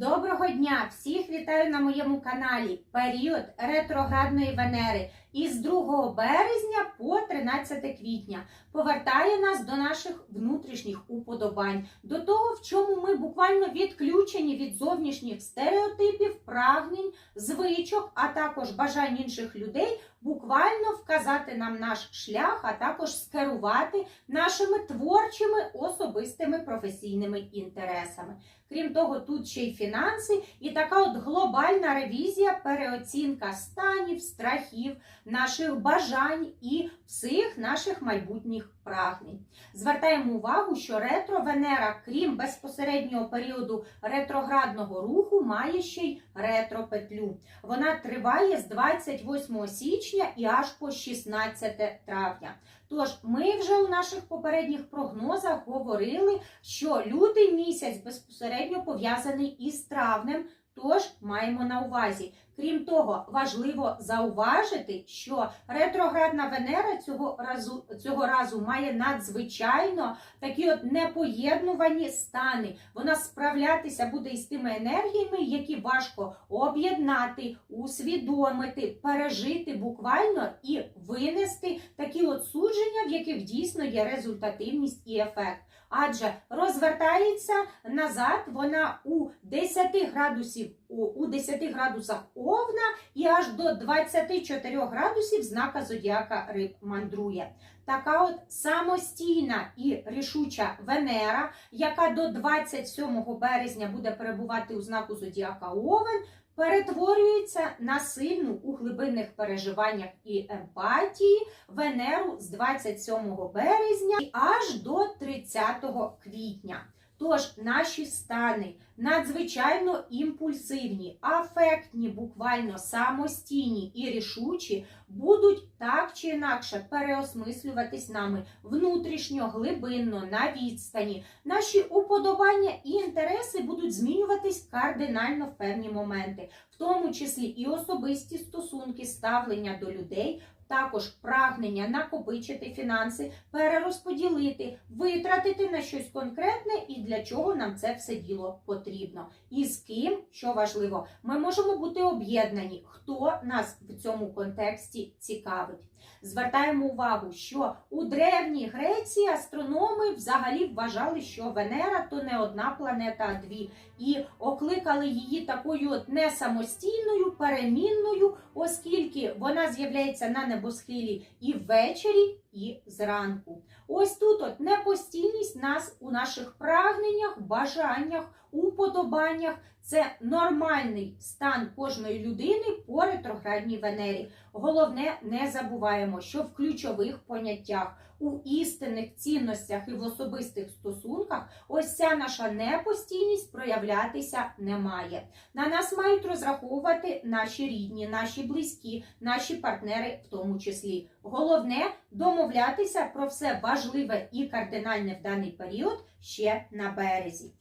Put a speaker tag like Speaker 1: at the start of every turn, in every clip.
Speaker 1: Доброго дня! Всіх вітаю на моєму каналі. Період ретроградної Венери із 2 березня по 13 квітня повертає нас до наших внутрішніх уподобань, до того, в чому ми буквально відключені від зовнішніх стереотипів, прагнень, звичок, а також бажань інших людей, буквально вказати нам наш шлях, а також скерувати нашими творчими особистими професійними інтересами. Крім того, тут ще й фінанси, і така от глобальна ревізія, переоцінка станів, страхів, наших бажань і всіх наших майбутніх прагнень. Звертаємо увагу, що ретро-Венера, крім безпосереднього періоду ретроградного руху, має ще й ретропетлю. Вона триває з 28 січня і аж по 16 травня. Тож ми вже у наших попередніх прогнозах говорили, що лютий місяць безпосередньо пов'язаний із травнем. Тож маємо на увазі. Крім того, важливо зауважити, що ретроградна Венера цього разу цього разу має надзвичайно такі от непоєднувані стани. Вона справлятися буде із тими енергіями, які важко об'єднати, усвідомити, пережити буквально і винести такі от судження, в яких дійсно є результативність і ефект. Адже розвертається назад вона у 10 градусів у, у 10 градусах Овна і аж до 24 градусів знака зодіака Риб мандрує. Така от самостійна і рішуча Венера, яка до 27 березня буде перебувати у знаку зодіака Овен, перетворюється на сильну у глибинних переживаннях і емпатії Венеру з 27 березня аж до 30 квітня. Тож наші стани надзвичайно імпульсивні, афектні, буквально самостійні і рішучі будуть так чи інакше переосмислюватись нами внутрішньо, глибинно, на відстані. Наші уподобання і інтереси будуть змінюватись кардинально в певні моменти, в тому числі і особисті стосунки, ставлення до людей. Також прагнення накопичити фінанси, перерозподілити, витратити на щось конкретне і для чого нам це все діло потрібно. І з ким, що важливо, ми можемо бути об'єднані, хто нас в цьому контексті цікавить. Звертаємо увагу, що у древній Греції астрономи взагалі вважали, що Венера то не одна планета, а дві, і окликали її такою не самостійною, перемінною, оскільки вона з'являється на небосхилі і ввечері, і зранку. Ось тут от непостійність нас у наших прагненнях, бажаннях, уподобаннях. Це нормальний стан кожної людини по ретроградній Венері. Головне, не забуваємо, що в ключових поняттях, у істинних цінностях і в особистих стосунках ось ця наша непостійність проявлятися не має. На нас мають розраховувати наші рідні, наші близькі, наші партнери, в тому числі. Головне домовлятися про все важливе і кардинальне в даний період ще на березі.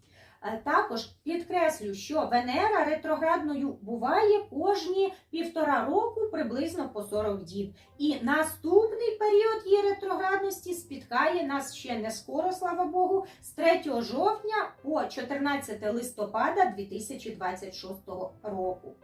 Speaker 1: Е, Також підкреслю, що Венера ретроградною буває кожні півтора року приблизно по 40 діб. І наступний період її ретроградності спіткає нас ще не скоро, слава Богу, з 3 жовтня по 14 листопада 2026 року.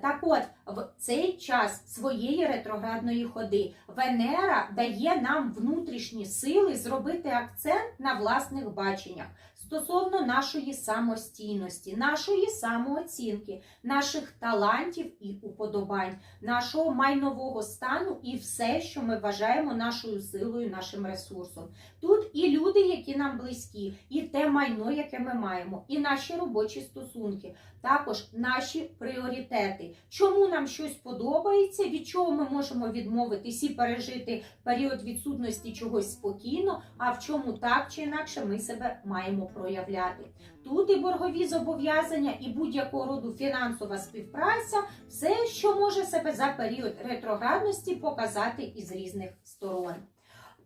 Speaker 1: Так от, в цей час своєї ретроградної ходи Венера дає нам внутрішні сили зробити акцент на власних баченнях стосовно нашої самостійності, нашої самооцінки, наших талантів і уподобань, нашого майнового стану і все, що ми вважаємо нашою силою, нашим ресурсом. Тут і люди, які нам близькі, і те майно, яке ми маємо, і наші робочі стосунки, також наші пріоритети. Чому нам щось подобається, від чого ми можемо відмовитись і пережити період відсутності чогось спокійно, а в чому так чи інакше ми себе маємо проявляти. Тут і боргові зобов'язання, і будь-якого роду фінансова співпраця, все, що може себе за період ретроградності показати із різних сторон.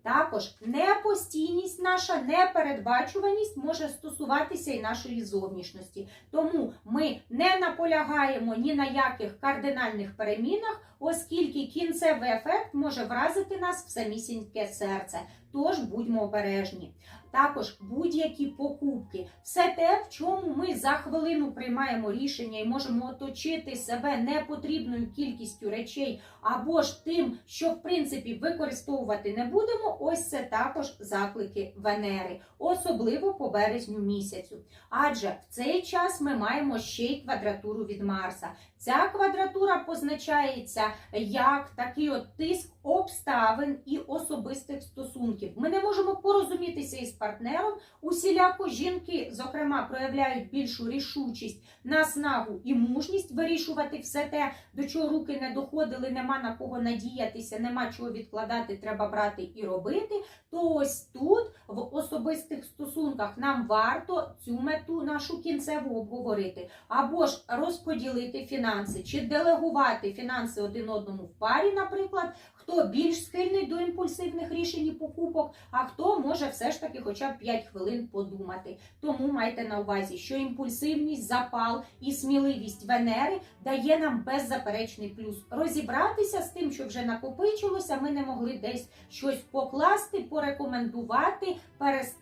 Speaker 1: Також непостійність наша, непередбачуваність може стосуватися і нашої зовнішності. Тому ми не наполягаємо ні на яких кардинальних перемінах, оскільки кінцевий ефект може вразити нас в самісіньке серце. Тож будьмо обережні. Також будь-які покупки, все те, в чому ми за хвилину приймаємо рішення і можемо оточити себе непотрібною кількістю речей, або ж тим, що в принципі використовувати не будемо. Ось це також заклики Венери, особливо по березню місяцю. Адже в цей час ми маємо ще й квадратуру від Марса. Ця квадратура позначається як такий от тиск обставин і особистих стосунків. Ми не можемо порозумітися із партнером. Усіляко жінки, зокрема, проявляють більшу рішучість, наснагу і мужність вирішувати все те, до чого руки не доходили, нема на кого надіятися, нема чого відкладати, треба брати і робити. То ось тут, в особистих стосунках, нам варто цю мету нашу кінцеву обговорити, або ж розподілити фінанси, чи делегувати фінанси один одному в парі, наприклад, хто більш схильний до імпульсивних рішень і покупок, а хто може все ж таки хоча б 5 хвилин подумати. Тому майте на увазі, що імпульсивність, запал і сміливість Венери дає нам беззаперечний плюс. Розібратися з тим, що вже накопичилося, ми не могли десь щось покласти, порекомендувати, перес...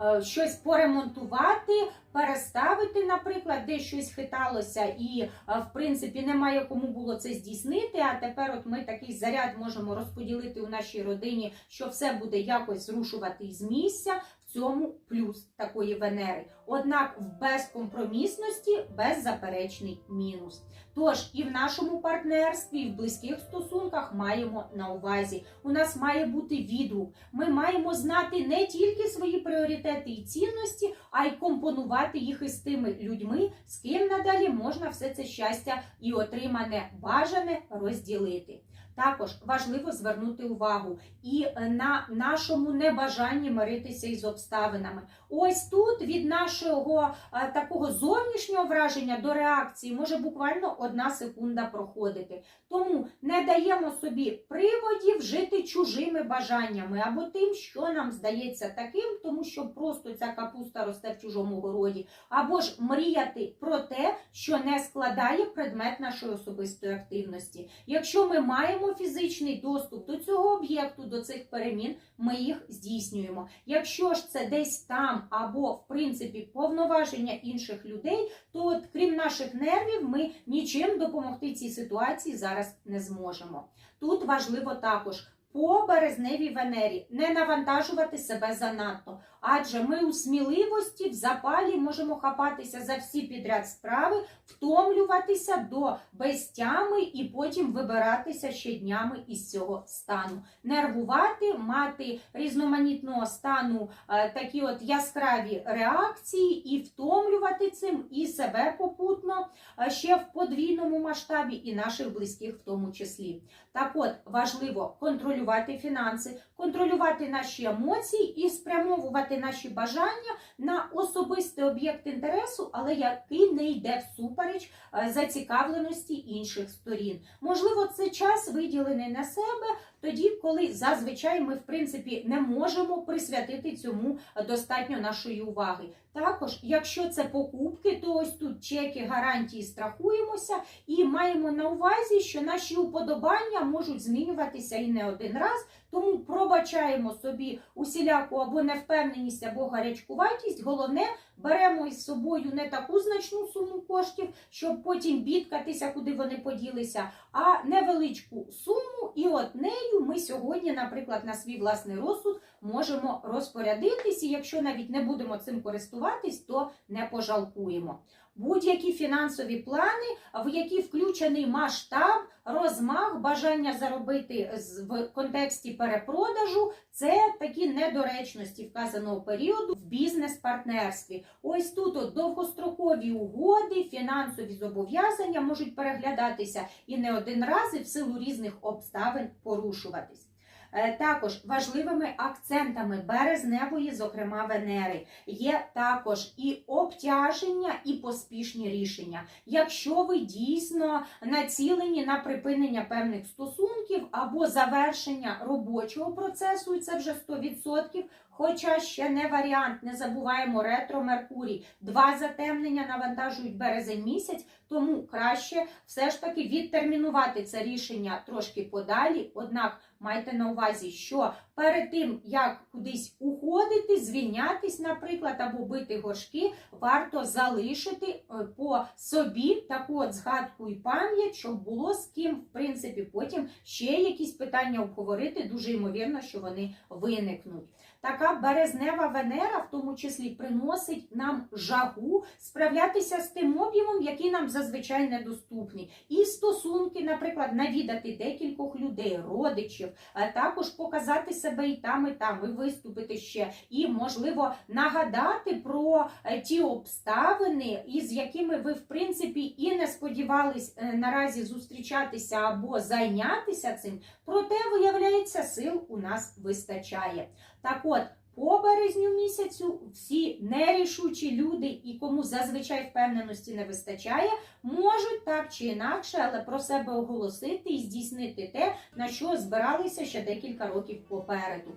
Speaker 1: е, щось поремонтувати, переставити, наприклад, де щось хиталося, і е, в принципі немає кому було це здійснити. А тепер, от ми такий заряд можемо розподілити у нашій родині, що все буде якось зрушувати із місця. Цьому плюс такої Венери. Однак в безкомпромісності беззаперечний мінус. Тож і в нашому партнерстві, і в близьких стосунках маємо на увазі. У нас має бути відгук. Ми маємо знати не тільки свої пріоритети і цінності, а й компонувати їх із тими людьми, з ким надалі можна все це щастя і отримане бажане розділити. Також важливо звернути увагу і на нашому небажанні миритися із обставинами. Ось тут від нашого е, такого зовнішнього враження до реакції може буквально одна секунда проходити. Тому не даємо собі приводів жити чужими бажаннями або тим, що нам здається таким, тому що просто ця капуста росте в чужому городі, або ж мріяти про те, що не складає предмет нашої особистої активності. Якщо ми маємо фізичний доступ до цього об'єкту, до цих перемін, ми їх здійснюємо. Якщо ж це десь там або в принципі повноваження інших людей, то от, крім наших нервів, ми нічим допомогти цій ситуації зараз не зможемо. Тут важливо також. По березневій Венері не навантажувати себе занадто, адже ми у сміливості в запалі можемо хапатися за всі підряд справи, втомлюватися до безтями і потім вибиратися ще днями із цього стану. Нервувати, мати різноманітного стану е, такі от яскраві реакції, і втомлювати цим і себе попутно е, ще в подвійному масштабі, і наших близьких в тому числі. Так от важливо контролювати фінанси, контролювати наші емоції і спрямовувати наші бажання на особистий об'єкт інтересу, але який не йде всупереч е, зацікавленості інших сторін. Можливо, це час виділений на себе. Тоді, коли зазвичай ми в принципі не можемо присвятити цьому достатньо нашої уваги. Також, якщо це покупки, то ось тут чеки, гарантії страхуємося і маємо на увазі, що наші уподобання можуть змінюватися і не один раз. Тому пробачаємо собі усіляку або невпевненість, або гарячкуватість. Головне, беремо із собою не таку значну суму коштів, щоб потім бідкатися, куди вони поділися, а невеличку суму, і от нею ми сьогодні, наприклад, на свій власний розсуд можемо розпорядитись, і якщо навіть не будемо цим користуватись, то не пожалкуємо. Будь-які фінансові плани, в які включений масштаб, розмах, бажання заробити в контексті перепродажу, це такі недоречності вказаного періоду в бізнес-партнерстві. Ось тут от довгострокові угоди, фінансові зобов'язання можуть переглядатися і не один раз і в силу різних обставин порушуватись. Е, Також важливими акцентами березневої, зокрема Венери, є також і обтяження, і поспішні рішення. Якщо ви дійсно націлені на припинення певних стосунків або завершення робочого процесу, і це вже 100%, Хоча ще не варіант, не забуваємо ретро Меркурій. Два затемнення навантажують березень місяць, тому краще все ж таки відтермінувати це рішення трошки подалі. Однак майте на увазі, що перед тим як кудись уходити, звільнятись, наприклад, або бити горшки, варто залишити е, по собі таку от згадку і пам'ять, щоб було з ким, в принципі, потім ще якісь питання обговорити. Дуже ймовірно, що вони виникнуть. Така березнева Венера, в тому числі, приносить нам жагу справлятися з тим об'ємом, який нам зазвичай недоступний. І стосунки, наприклад, навідати декількох людей, родичів, а також показати себе і там, і там, і виступити ще, і можливо нагадати про е, ті обставини, із якими ви, в принципі, і не сподівались е, наразі зустрічатися або зайнятися цим. Проте, виявляється, сил у нас вистачає. Так от, по березню місяцю всі нерішучі люди, і кому зазвичай впевненості не вистачає, можуть так чи інакше, але про себе оголосити і здійснити те, на що збиралися ще декілька років попереду.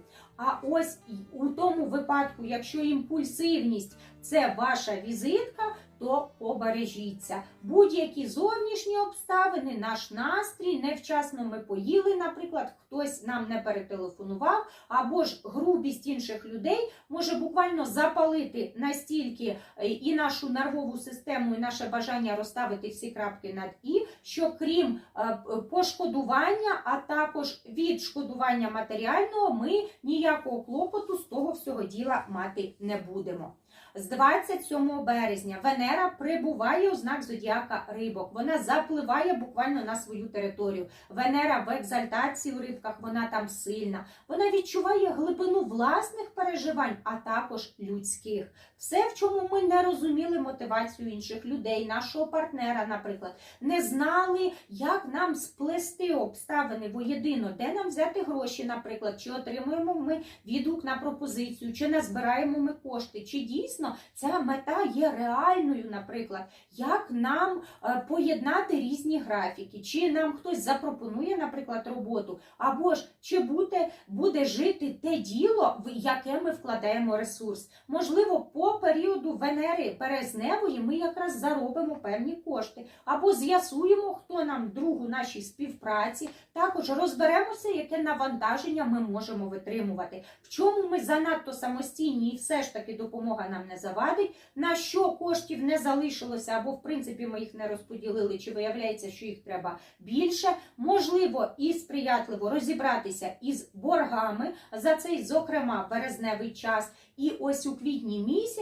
Speaker 1: А ось у тому випадку, якщо імпульсивність це ваша візитка, то побережіться. Будь-які зовнішні обставини, наш настрій, невчасно ми поїли, наприклад, хтось нам не перетелефонував, або ж грубість інших людей може буквально запалити настільки е, і нашу нервову систему, і наше бажання розставити всі крапки над і, що крім е, пошкодування, а також відшкодування матеріального, ми ніякого клопоту з того всього діла мати не будемо. З 27 березня Венера прибуває у знак зодіака рибок. Вона запливає буквально на свою територію. Венера в екзальтації у рибках, вона там сильна. Вона відчуває глибину власних переживань, а також людських. Все, в чому ми не розуміли мотивацію інших людей, нашого партнера, наприклад, не знали, як нам сплести обставини воєдино, де нам взяти гроші, наприклад, чи отримуємо ми відгук на пропозицію, чи назбираємо ми кошти, чи дійсно ця мета є реальною, наприклад, як нам е, поєднати різні графіки, чи нам хтось запропонує, наприклад, роботу, або ж чи буде, буде жити те діло, в яке ми вкладаємо ресурс. Можливо, по періоду Венери Березневої ми якраз заробимо певні кошти, або з'ясуємо, хто нам друг у нашій співпраці, також розберемося, яке навантаження ми можемо витримувати, в чому ми занадто самостійні, і все ж таки допомога нам не завадить, на що коштів не залишилося, або в принципі ми їх не розподілили, чи виявляється, що їх треба більше. Можливо, і сприятливо розібратися із боргами за цей, зокрема, березневий час. І ось у квітні місяці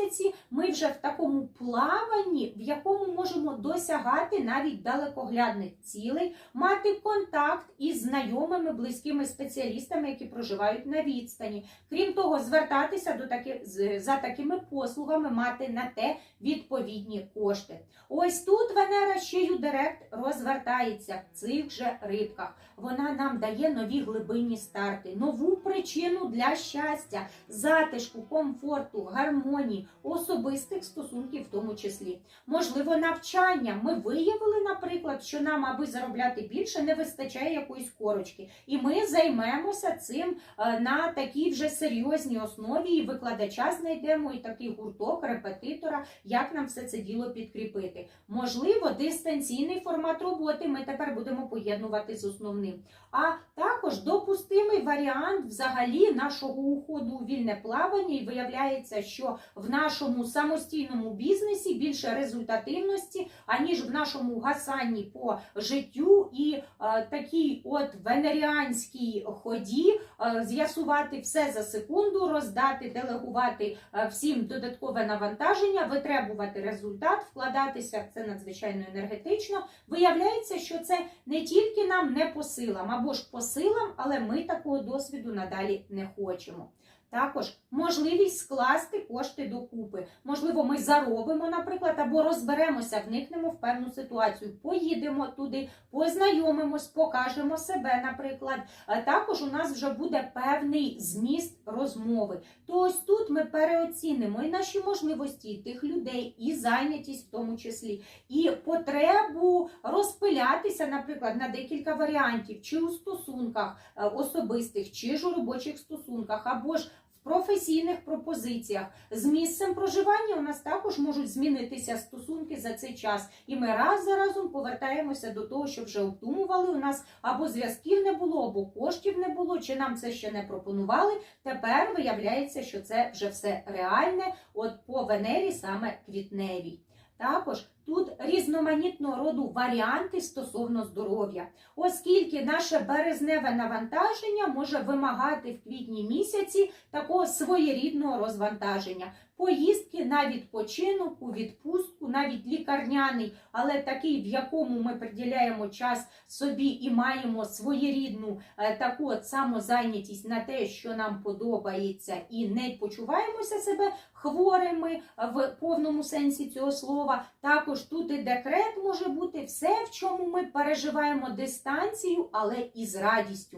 Speaker 1: ми вже в такому плаванні, в якому можемо досягати навіть далекоглядних цілей, мати контакт із знайомими, близькими спеціалістами, які проживають на відстані. Крім того, звертатися до таки, за такими послугами, мати на те відповідні кошти. Ось тут Венера ще й у директ розвертається в цих же рибках. Вона нам дає нові глибинні старти, нову причину для щастя, затишку, комфорту, гармонії, особистих стосунків, в тому числі. Можливо, навчання. Ми виявили, наприклад, що нам, аби заробляти більше, не вистачає якоїсь корочки. І ми займемося цим е, на такій вже серйозній основі. І викладача знайдемо, і такий гурток, репетитора, як нам все це діло підкріпити. Можливо, дистанційний формат роботи ми тепер будемо поєднувати з основним. А також допустимий варіант взагалі нашого уходу у вільне плавання, і виявляється, що в нашому самостійному бізнесі більше результативності, аніж в нашому гасанні по життю і е, такій от венеріанській ході е, з'ясувати все за секунду, роздати, делегувати е, всім додаткове навантаження, витребувати результат, вкладатися в це надзвичайно енергетично. Виявляється, що це не тільки нам не по силам, або ж по силам, але ми такого досвіду надалі не хочемо. Також можливість скласти кошти докупи. Можливо, ми заробимо, наприклад, або розберемося, вникнемо в певну ситуацію, поїдемо туди, познайомимось, покажемо себе, наприклад. А Також у нас вже буде певний зміст розмови. То ось тут ми переоцінимо і наші можливості, і тих людей, і зайнятість в тому числі, і потребу розпилятися, наприклад, на декілька варіантів, чи у стосунках е, особистих, чи ж у робочих стосунках, або ж професійних пропозиціях. З місцем проживання у нас також можуть змінитися стосунки за цей час. І ми раз за разом повертаємося до того, що вже обдумували. У нас або зв'язків не було, або коштів не було, чи нам це ще не пропонували. Тепер виявляється, що це вже все реальне, от по Венері саме квітневій. Також тут різноманітного роду варіанти стосовно здоров'я, оскільки наше березневе навантаження може вимагати в квітні місяці такого своєрідного розвантаження. Поїздки на відпочинок, у відпустку, навіть лікарняний, але такий, в якому ми приділяємо час собі і маємо своєрідну е, таку от самозайнятість на те, що нам подобається, і не почуваємося себе хворими в повному сенсі цього слова. Також тут і декрет може бути все, в чому ми переживаємо дистанцію, але і з радістю.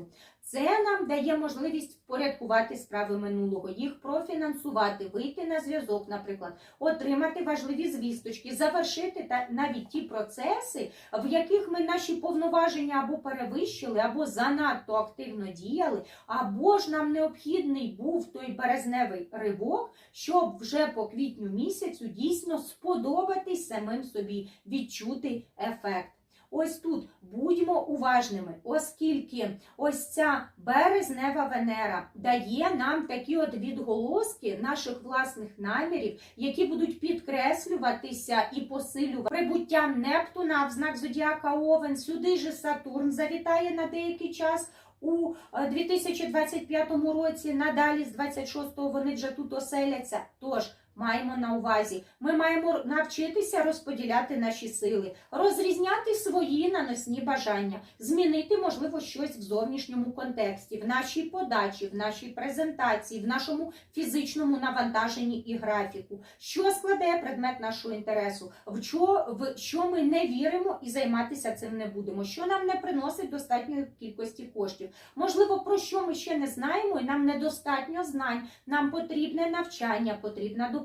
Speaker 1: Це нам дає можливість впорядкувати справи минулого, їх профінансувати, вийти на зв'язок, наприклад, отримати важливі звісточки, завершити та навіть ті процеси, в яких ми наші повноваження або перевищили, або занадто активно діяли, або ж нам необхідний був той березневий ривок, щоб вже по квітню місяцю дійсно сподобатись самим собі, відчути ефект. Ось тут будьмо уважними, оскільки ось ця березнева Венера дає нам такі от відголоски наших власних намірів, які будуть підкреслюватися і посилювати прибуттям Нептуна в знак Зодіака Овен. Сюди же Сатурн завітає на деякий час. У е, 2025 році надалі з 26-го вони вже тут оселяться. Тож маємо на увазі, ми маємо навчитися розподіляти наші сили, розрізняти свої наносні бажання, змінити, можливо, щось в зовнішньому контексті, в нашій подачі, в нашій презентації, в нашому фізичному навантаженні і графіку, що складає предмет нашого інтересу, в що, в що ми не віримо і займатися цим не будемо, що нам не приносить достатньої кількості коштів. Можливо, про що ми ще не знаємо, і нам недостатньо знань. Нам потрібне навчання, потрібна допомога,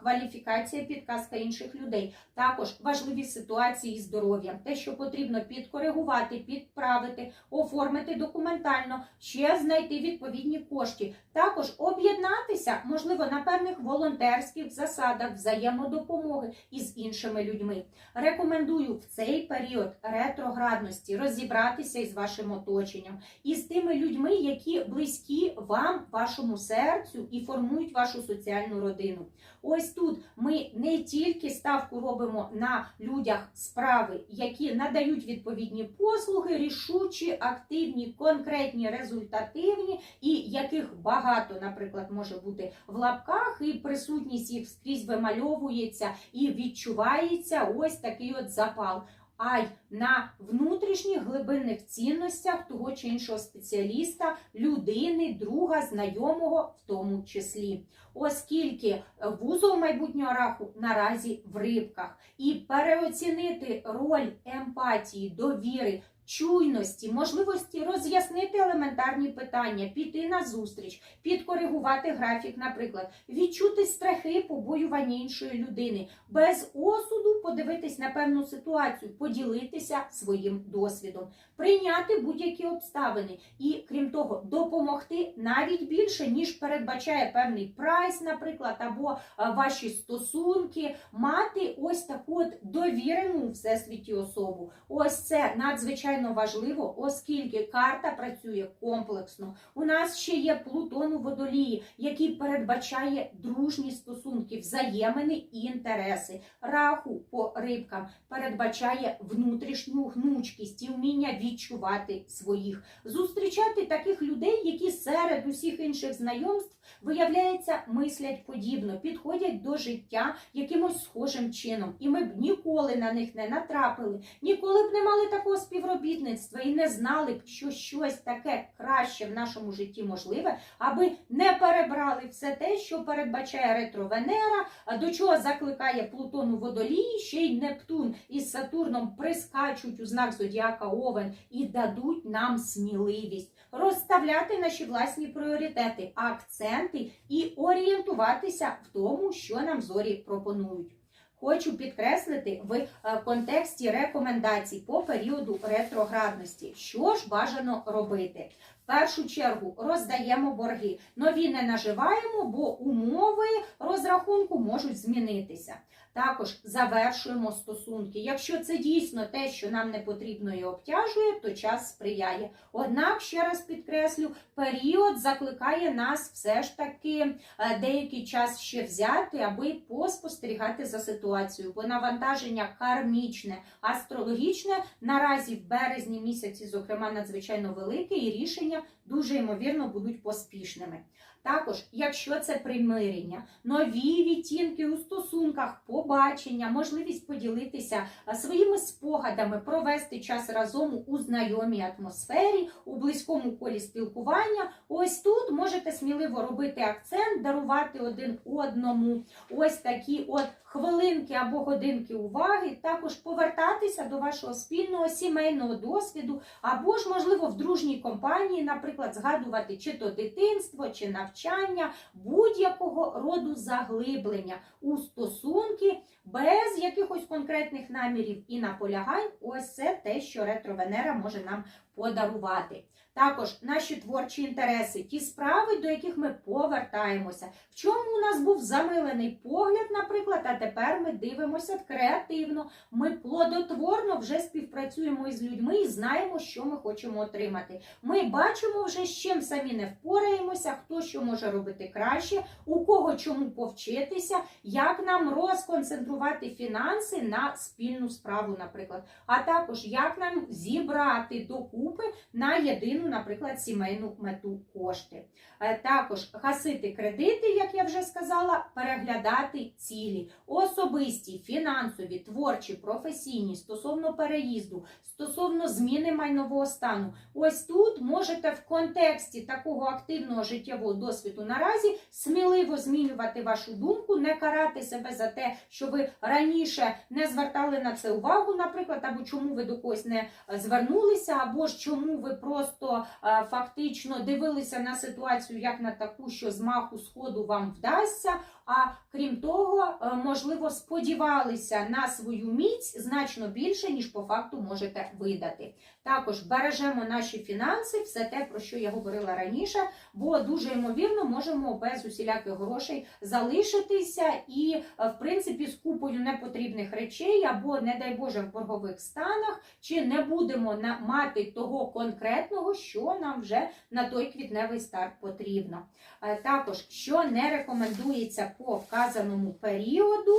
Speaker 1: кваліфікація, підказка інших людей. Також важливі ситуації з здоров'ям, те, що потрібно підкоригувати, підправити, оформити документально, ще знайти відповідні кошти. Також об'єднатися, можливо, на певних волонтерських засадах взаємодопомоги із іншими людьми. Рекомендую в цей період ретроградності розібратися із вашим оточенням, із тими людьми, які близькі вам, вашому серцю і формують вашу соціальну родину. Ось тут ми не тільки ставку робимо на людях справи, які надають відповідні послуги, рішучі, активні, конкретні, результативні, і яких багато, наприклад, може бути в лапках, і присутність їх скрізь вимальовується і відчувається ось такий от запал. А й на внутрішніх глибинних цінностях того чи іншого спеціаліста, людини, друга, знайомого в тому числі, оскільки вузол майбутнього раху наразі в рибках, і переоцінити роль емпатії, довіри. Чуйності, можливості роз'яснити елементарні питання, піти на зустріч, підкоригувати графік, наприклад, відчути страхи побоювання іншої людини, без осуду подивитись на певну ситуацію, поділитися своїм досвідом, прийняти будь-які обставини і, крім того, допомогти навіть більше, ніж передбачає певний прайс, наприклад, або е, ваші стосунки, мати ось таку от довірену всесвіті особу. Ось це надзвичайно важливо, оскільки карта працює комплексно. У нас ще є Плутон у водолії, який передбачає дружні стосунки, взаємини і інтереси. Раху по рибкам передбачає внутрішню гнучкість і вміння відчувати своїх, зустрічати таких людей, які серед усіх інших знайомств виявляється, мислять подібно, підходять до життя якимось схожим чином, і ми б ніколи на них не натрапили, ніколи б не мали такого співробітництва і не знали б, що щось таке краще в нашому житті можливе, аби не перебрали все те, що передбачає ретро Венера, а до чого закликає Плутон у водолії, ще й Нептун із Сатурном прискачуть у знак Зодіака Овен і дадуть нам сміливість розставляти наші власні пріоритети, акценти і орієнтуватися в тому, що нам зорі пропонують. Хочу підкреслити в е, контексті рекомендацій по періоду ретроградності, що ж бажано робити. В першу чергу роздаємо борги. Нові не наживаємо, бо умови розрахунку можуть змінитися. Також завершуємо стосунки. Якщо це дійсно те, що нам не потрібно і обтяжує, то час сприяє. Однак, ще раз підкреслю, період закликає нас все ж таки е, деякий час ще взяти, аби поспостерігати за ситуацією. Бо навантаження кармічне, астрологічне наразі в березні місяці, зокрема, надзвичайно велике, і рішення дуже ймовірно будуть поспішними. Також, якщо це примирення, нові відтінки у стосунках, побачення, можливість поділитися своїми спогадами, провести час разом у знайомій атмосфері, у близькому колі спілкування. Ось тут можете сміливо робити акцент, дарувати один одному ось такі от хвилинки або годинки уваги, також повертатися до вашого спільного сімейного досвіду, або ж, можливо, в дружній компанії, наприклад, згадувати чи то дитинство, чи навчання, будь-якого роду заглиблення у стосунки без якихось конкретних намірів і наполягань. Ось це те, що ретро-Венера може нам подарувати. Також наші творчі інтереси, ті справи, до яких ми повертаємося. В чому у нас був замилений погляд, наприклад, а тепер ми дивимося креативно. Ми плодотворно вже співпрацюємо із людьми і знаємо, що ми хочемо отримати. Ми бачимо вже, з чим самі не впораємося, хто що може робити краще, у кого чому повчитися, як нам розконцентрувати фінанси на спільну справу, наприклад, а також як нам зібрати докупи на єдину, наприклад, сімейну мету кошти. Е, Також гасити кредити, як я вже сказала, переглядати цілі, особисті, фінансові, творчі, професійні, стосовно переїзду, стосовно зміни майнового стану. Ось тут можете в контексті такого активного життєвого досвіду наразі сміливо змінювати вашу думку, не карати себе за те, що ви раніше не звертали на це увагу, наприклад, або чому ви до когось не е, звернулися, або ж чому ви просто е, фактично дивилися на ситуацію як на таку, що з маху сходу вам вдасться. А крім того, е, можливо, сподівалися на свою міць значно більше, ніж по факту можете видати. Також бережемо наші фінанси, все те, про що я говорила раніше, бо дуже ймовірно можемо без усіляких грошей залишитися і, е, в принципі, з купою непотрібних речей або, не дай Боже, в боргових станах, чи не будемо мати того конкретного, що нам вже на той квітневий старт потрібно. Е, Також, що не рекомендується по вказаному періоду,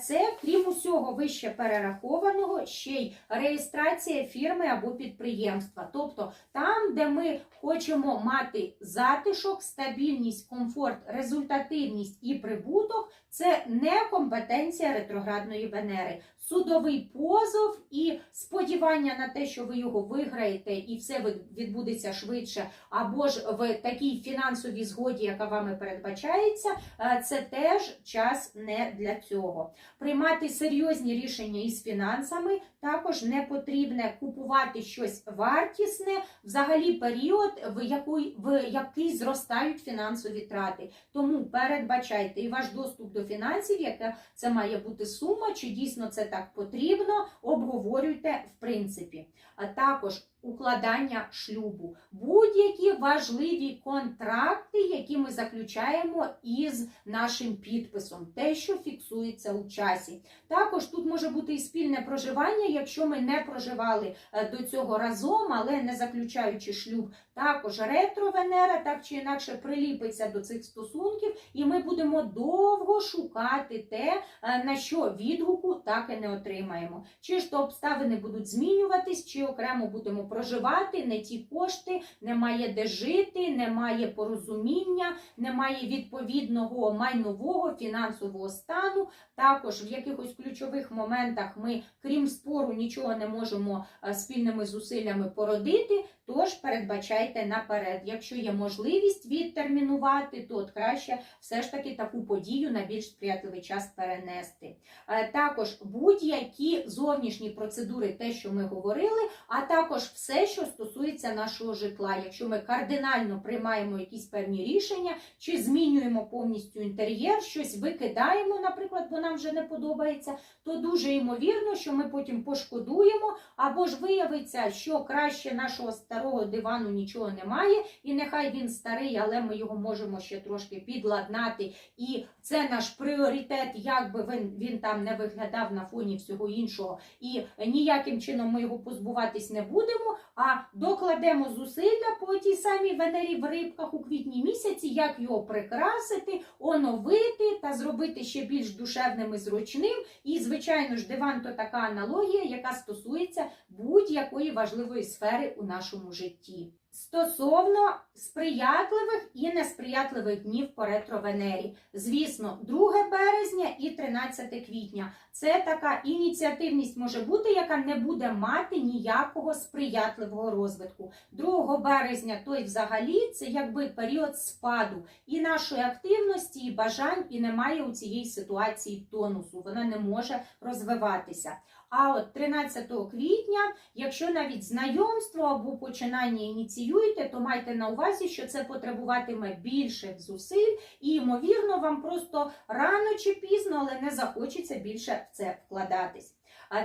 Speaker 1: це, крім усього вище перерахованого, ще й реєстрація фірми або підприємства. Тобто там, де ми хочемо мати затишок, стабільність, комфорт, результативність і прибуток, це не компетенція ретроградної Венери. Судовий позов і сподівання на те, що ви його виграєте, і все відбудеться швидше, або ж в такій фінансовій згоді, яка вами передбачається, е, це теж час не для цього. Приймати серйозні рішення із фінансами також не потрібне купувати щось вартісне, взагалі період, в який, в який зростають фінансові трати. Тому передбачайте і ваш доступ до фінансів, яка це має бути сума, чи дійсно це так потрібно, обговорюйте в принципі. А також укладання шлюбу, будь-які важливі контракти, які ми заключаємо із нашим підписом, те, що фіксується у часі. Також тут може бути і спільне проживання, якщо ми не проживали е, до цього разом, але не заключаючи шлюб. Також ретро-Венера так чи інакше приліпиться до цих стосунків, і ми будемо довго шукати те, е, на що відгуку так і не отримаємо. Чи ж то обставини будуть змінюватись, чи окремо будемо проживати, не ті кошти, немає де жити, немає порозуміння, немає відповідного майнового фінансового стану. Також в якихось ключових моментах ми, крім спору, нічого не можемо е, спільними зусиллями породити. Тож передбачайте наперед. Якщо є можливість відтермінувати, то от краще все ж таки таку подію на більш сприятливий час перенести. Е, Також будь-які зовнішні процедури, те, що ми говорили, а також все, що стосується нашого житла. Якщо ми кардинально приймаємо якісь певні рішення, чи змінюємо повністю інтер'єр, щось викидаємо, наприклад, бо нам вже не подобається, то дуже ймовірно, що ми потім пошкодуємо, або ж виявиться, що краще нашого ста- старого дивану нічого немає, і нехай він старий, але ми його можемо ще трошки підладнати. І це наш пріоритет, як би він, він там не виглядав на фоні всього іншого. І ніяким чином ми його позбуватись не будемо, а докладемо зусилля по тій самій венері в рибках у квітні місяці, як його прикрасити, оновити та зробити ще більш душевним і зручним. І, звичайно ж, диван то така аналогія, яка стосується будь-якої важливої сфери у нашому житті. Стосовно сприятливих і несприятливих днів по ретро-венері. Звісно, 2 березня і 13 квітня. Це така ініціативність може бути, яка не буде мати ніякого сприятливого розвитку. 2 березня, той взагалі, це якби період спаду і нашої активності, і бажань, і немає у цієї ситуації тонусу. Вона не може розвиватися. А от 13 квітня, якщо навіть знайомство або починання ініціюєте, то майте на увазі, що це потребуватиме більших зусиль, і ймовірно, вам просто рано чи пізно, але не захочеться більше в це вкладатись.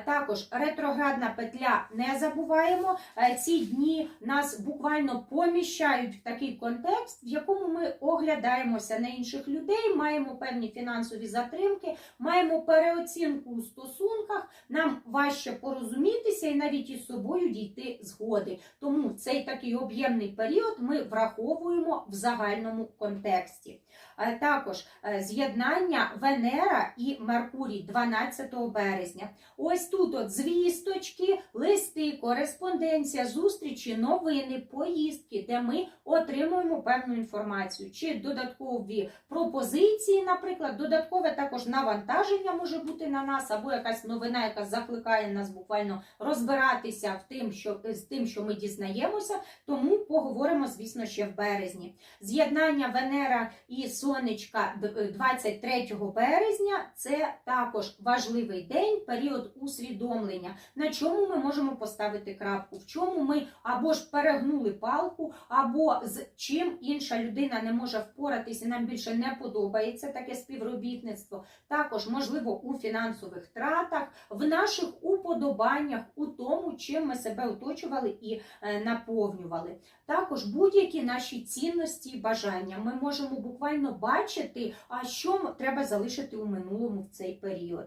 Speaker 1: Також ретроградна петля не забуваємо. Е, Ці дні нас буквально поміщають в такий контекст, в якому ми оглядаємося на інших людей, маємо певні фінансові затримки, маємо переоцінку у стосунках. Нам важче порозумітися і навіть із собою дійти згоди. Тому цей такий об'ємний період ми враховуємо в загальному контексті. Е, Також е, з'єднання Венера і Меркурій 12 березня. Ось тут от звісточки, листи, кореспонденція, зустрічі, новини, поїздки, де ми отримуємо певну інформацію, чи додаткові пропозиції, наприклад, додаткове також навантаження може бути на нас, або якась новина, яка закликає нас буквально розбиратися в тим, що з тим, що ми дізнаємося. Тому поговоримо, звісно, ще в березні. З'єднання Венера і Сонечка 23 березня це також важливий день, період усвідомлення, на чому ми можемо поставити крапку, в чому ми або ж перегнули палку, або з чим інша людина не може впоратися, нам більше не подобається таке співробітництво. Також, можливо, у фінансових тратах, в наших уподобаннях, у тому, чим ми себе оточували і е, наповнювали. Також будь-які наші цінності і бажання ми можемо буквально бачити, а що треба залишити у минулому в цей період.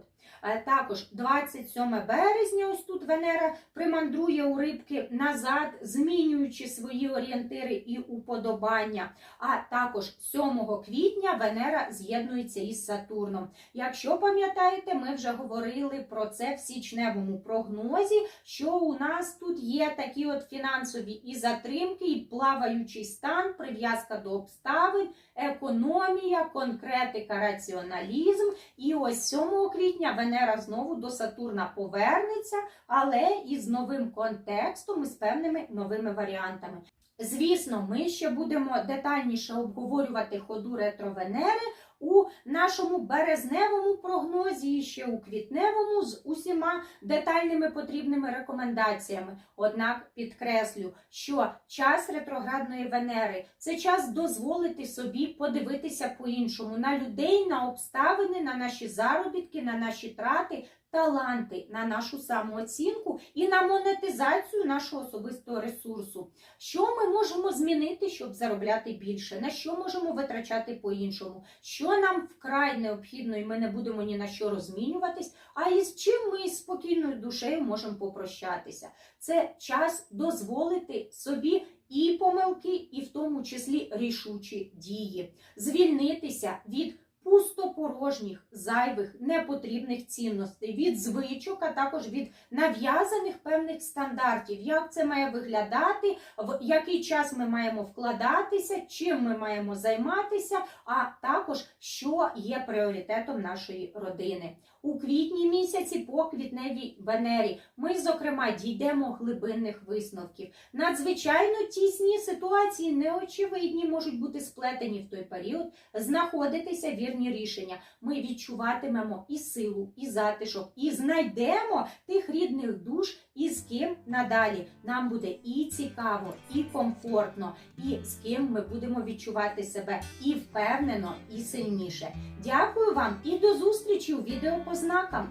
Speaker 1: Також 27 березня, ось тут Венера примандрує у рибки назад, змінюючи свої орієнтири і уподобання. А також 7 квітня Венера з'єднується із Сатурном. Якщо пам'ятаєте, ми вже говорили про це в січневому прогнозі, що у нас тут є такі от фінансові і затримки, і плаваючий стан, прив'язка до обставин, економія, конкретика, раціоналізм. І ось 7 квітня Венера знову до Сатурна повернеться, але із новим контекстом і з певними новими варіантами. Звісно, ми ще будемо детальніше обговорювати ходу ретро-Венери у нашому березневому прогнозі, і ще у квітневому з усіма детальними потрібними рекомендаціями. Однак підкреслю, що час ретроградної Венери це час дозволити собі подивитися по-іншому на людей, на обставини, на наші заробітки, на наші трати. Таланти на нашу самооцінку і на монетизацію нашого особистого ресурсу. Що ми можемо змінити, щоб заробляти більше? На що можемо витрачати по-іншому? Що нам вкрай необхідно, і ми не будемо ні на що розмінюватись, а із чим ми із спокійною душею можемо попрощатися? Це час дозволити собі і помилки, і в тому числі рішучі дії, звільнитися від пустопорожніх, зайвих, непотрібних цінностей, від звичок, а також від нав'язаних певних стандартів, як це має виглядати, в який час ми маємо вкладатися, чим ми маємо займатися, а також що є пріоритетом нашої родини. У квітні місяці по квітневій Венері ми, зокрема, дійдемо глибинних висновків. Надзвичайно тісні ситуації, неочевидні, можуть бути сплетені в той період, знаходитися вірні рішення. Ми відчуватимемо і силу, і затишок, і знайдемо тих рідних душ, і з ким надалі нам буде і цікаво, і комфортно, і з ким ми будемо відчувати себе і впевнено, і сильніше. Дякую вам і до зустрічі у відео по знакам.